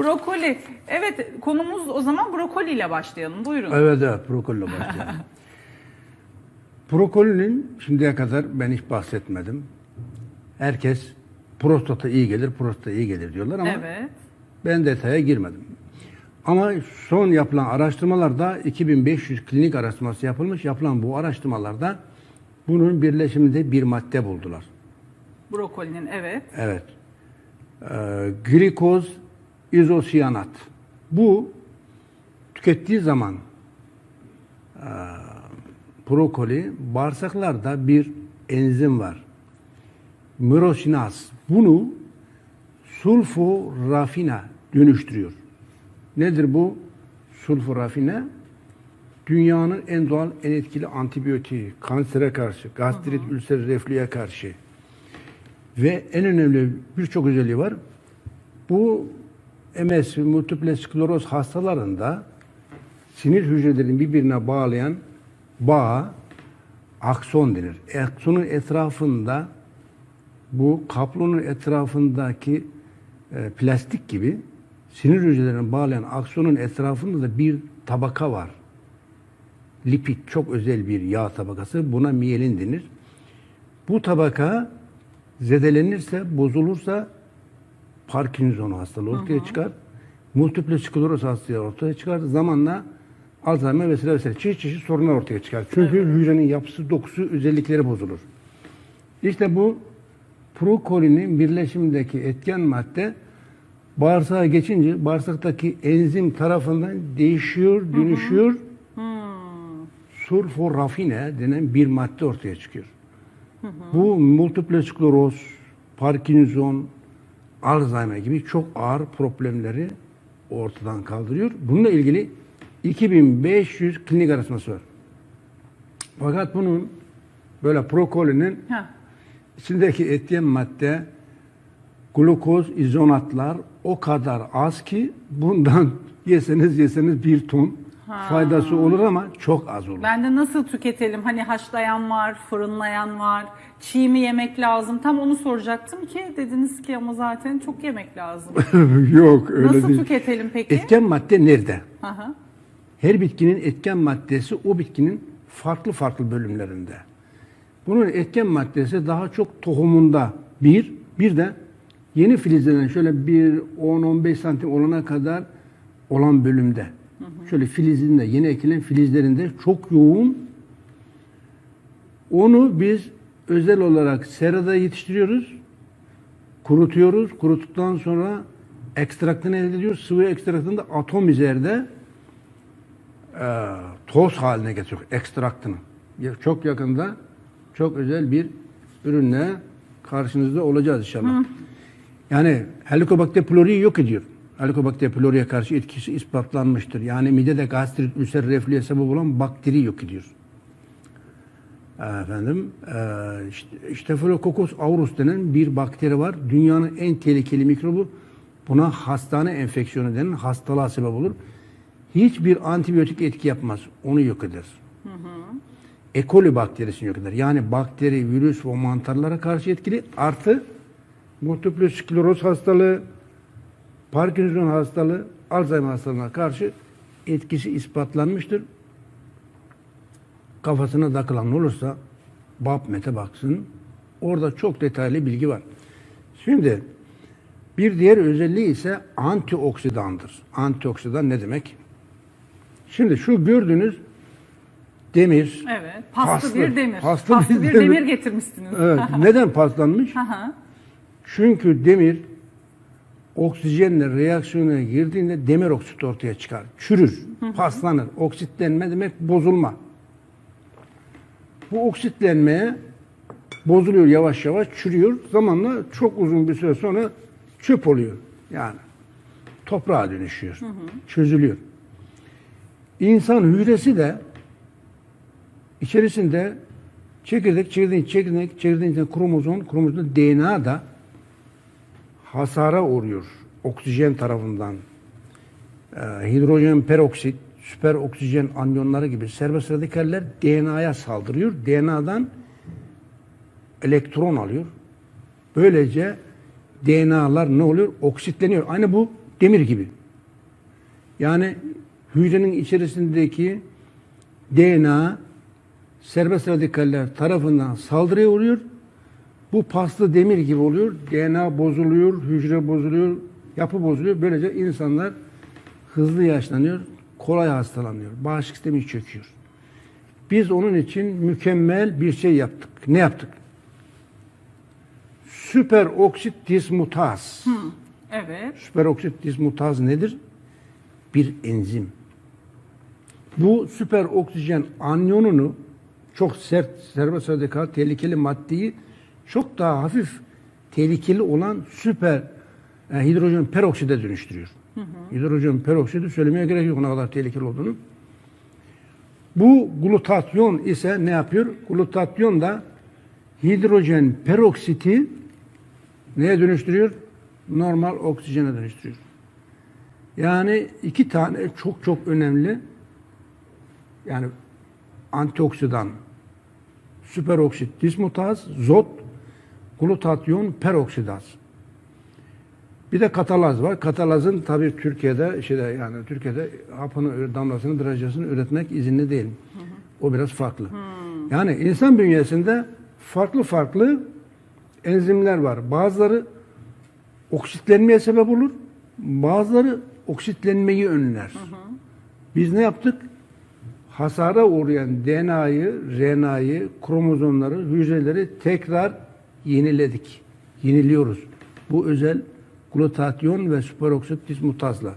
Brokoli. Evet konumuz o zaman brokoli ile başlayalım. Buyurun. Evet evet brokoliyle başlayalım. Brokolinin şimdiye kadar ben hiç bahsetmedim. Herkes prostata iyi gelir, prostata iyi gelir diyorlar ama Evet. ben detaya girmedim. Ama son yapılan araştırmalarda 2500 klinik araştırması yapılmış. Yapılan bu araştırmalarda bunun birleşiminde bir madde buldular. Brokolinin evet. Evet. Ee, glikoz izosiyanat. Bu tükettiği zaman e, brokoli bağırsaklarda bir enzim var. Myrosinaz. Bunu sulforafine dönüştürüyor. Nedir bu sulforafine? Dünyanın en doğal, en etkili antibiyotiği, kansere karşı, gastrit, ülser, reflüye karşı, ve en önemli birçok özelliği var. Bu MS, multiple skleroz hastalarında sinir hücrelerini birbirine bağlayan bağ akson denir. Aksonun etrafında bu kaplonun etrafındaki e, plastik gibi sinir hücrelerini bağlayan aksonun etrafında da bir tabaka var. Lipid çok özel bir yağ tabakası. Buna miyelin denir. Bu tabaka zedelenirse, bozulursa Parkinson hastalığı ortaya çıkar. Multiple skleroz hastalığı ortaya çıkar. Zamanla Alzheimer vesaire vesaire çeşit çeşit sorunlar ortaya çıkar. Çünkü hücrenin yapısı, dokusu, özellikleri bozulur. İşte bu prokolinin birleşimindeki etken madde bağırsağa geçince bağırsaktaki enzim tarafından değişiyor, dönüşüyor. Sulforafine denen bir madde ortaya çıkıyor. Bu multiple skleroz, Parkinson, Alzheimer gibi çok ağır problemleri ortadan kaldırıyor. Bununla ilgili 2500 klinik araştırması var. Fakat bunun böyle prokolinin içindeki etken madde glukoz izonatlar o kadar az ki bundan yeseniz yeseniz bir ton faydası olur ama çok az olur. Ben de nasıl tüketelim? Hani haşlayan var, fırınlayan var. Çiğ mi yemek lazım? Tam onu soracaktım ki dediniz ki ama zaten çok yemek lazım. Yok öyle nasıl değil. tüketelim peki? Etken madde nerede? Hı. Her bitkinin etken maddesi o bitkinin farklı farklı bölümlerinde. Bunun etken maddesi daha çok tohumunda bir, bir de yeni filizlenen şöyle bir 10-15 santim olana kadar olan bölümde. Şöyle filizinde, yeni ekilen filizlerinde çok yoğun. Onu biz özel olarak serada yetiştiriyoruz. Kurutuyoruz. Kuruttuktan sonra ekstraktını elde ediyoruz. Sıvı ekstraktını da atom üzerinde e, toz haline getiriyor ekstraktını. Çok yakında çok özel bir ürünle karşınızda olacağız inşallah. Yani Helicobacter pylori'yi yok ediyor. Helicobacter pylori'ye karşı etkisi ispatlanmıştır. Yani midede gastrit, ülser, reflüye sebep olan bakteri yok ediyor. Efendim, e, Staphylococcus aureus denen bir bakteri var. Dünyanın en tehlikeli mikrobu. Buna hastane enfeksiyonu denen hastalığa sebep olur. Hiçbir antibiyotik etki yapmaz. Onu yok eder. E. coli bakterisini yok eder. Yani bakteri, virüs ve mantarlara karşı etkili. Artı multiple skleroz hastalığı, Parkinson hastalığı, Alzheimer hastalığına karşı etkisi ispatlanmıştır. Kafasına takılan olursa PubMed'e baksın. Orada çok detaylı bilgi var. Şimdi bir diğer özelliği ise antioksidandır. Antioksidan ne demek? Şimdi şu gördüğünüz demir. Evet. Paslı, Paslı, bir demir. paslı Paslı, bir demir. demir getirmişsiniz. Evet, neden paslanmış? Çünkü demir oksijenle reaksiyona girdiğinde demir oksit ortaya çıkar. Çürür, paslanır. Oksitlenme demek bozulma. Bu oksitlenmeye bozuluyor yavaş yavaş, çürüyor. Zamanla çok uzun bir süre sonra çöp oluyor. Yani toprağa dönüşüyor, çözülüyor. İnsan hücresi de içerisinde çekirdek, çekirdek, çekirdek, çekirdeğin kromozom, kromozom DNA da hasara uğruyor oksijen tarafından. Ee, hidrojen peroksit, süper oksijen anyonları gibi serbest radikaller DNA'ya saldırıyor. DNA'dan elektron alıyor. Böylece DNA'lar ne oluyor? Oksitleniyor. Aynı bu demir gibi. Yani hücrenin içerisindeki DNA serbest radikaller tarafından saldırıya uğruyor. Bu paslı demir gibi oluyor. DNA bozuluyor, hücre bozuluyor, yapı bozuluyor. Böylece insanlar hızlı yaşlanıyor, kolay hastalanıyor. Bağışıklık sistemi çöküyor. Biz onun için mükemmel bir şey yaptık. Ne yaptık? Süper oksit dismutaz. Evet. Süperoksit dismutaz nedir? Bir enzim. Bu süper oksijen anyonunu çok sert, serbest radikal, tehlikeli maddeyi çok daha hafif tehlikeli olan süper e, hidrojen perokside dönüştürüyor. Hidrojen peroksidi söylemeye gerek yok ne kadar tehlikeli olduğunu. Bu glutatyon ise ne yapıyor? Glutatyon da hidrojen peroksiti neye dönüştürüyor? Normal oksijene dönüştürüyor. Yani iki tane çok çok önemli yani antioksidan, süperoksit dismutaz, zot, glutatyon peroksidaz. Bir de katalaz var. Katalazın tabii Türkiye'de şeyde yani Türkiye'de hapını, damlasını, drajesini üretmek izinli değil. O biraz farklı. Yani insan bünyesinde farklı farklı enzimler var. Bazıları oksitlenmeye sebep olur. Bazıları oksitlenmeyi önler. Biz ne yaptık? Hasara uğrayan DNA'yı, RNA'yı, kromozomları, hücreleri tekrar yeniledik. Yeniliyoruz. Bu özel glutatyon ve süperoksit dismutazla.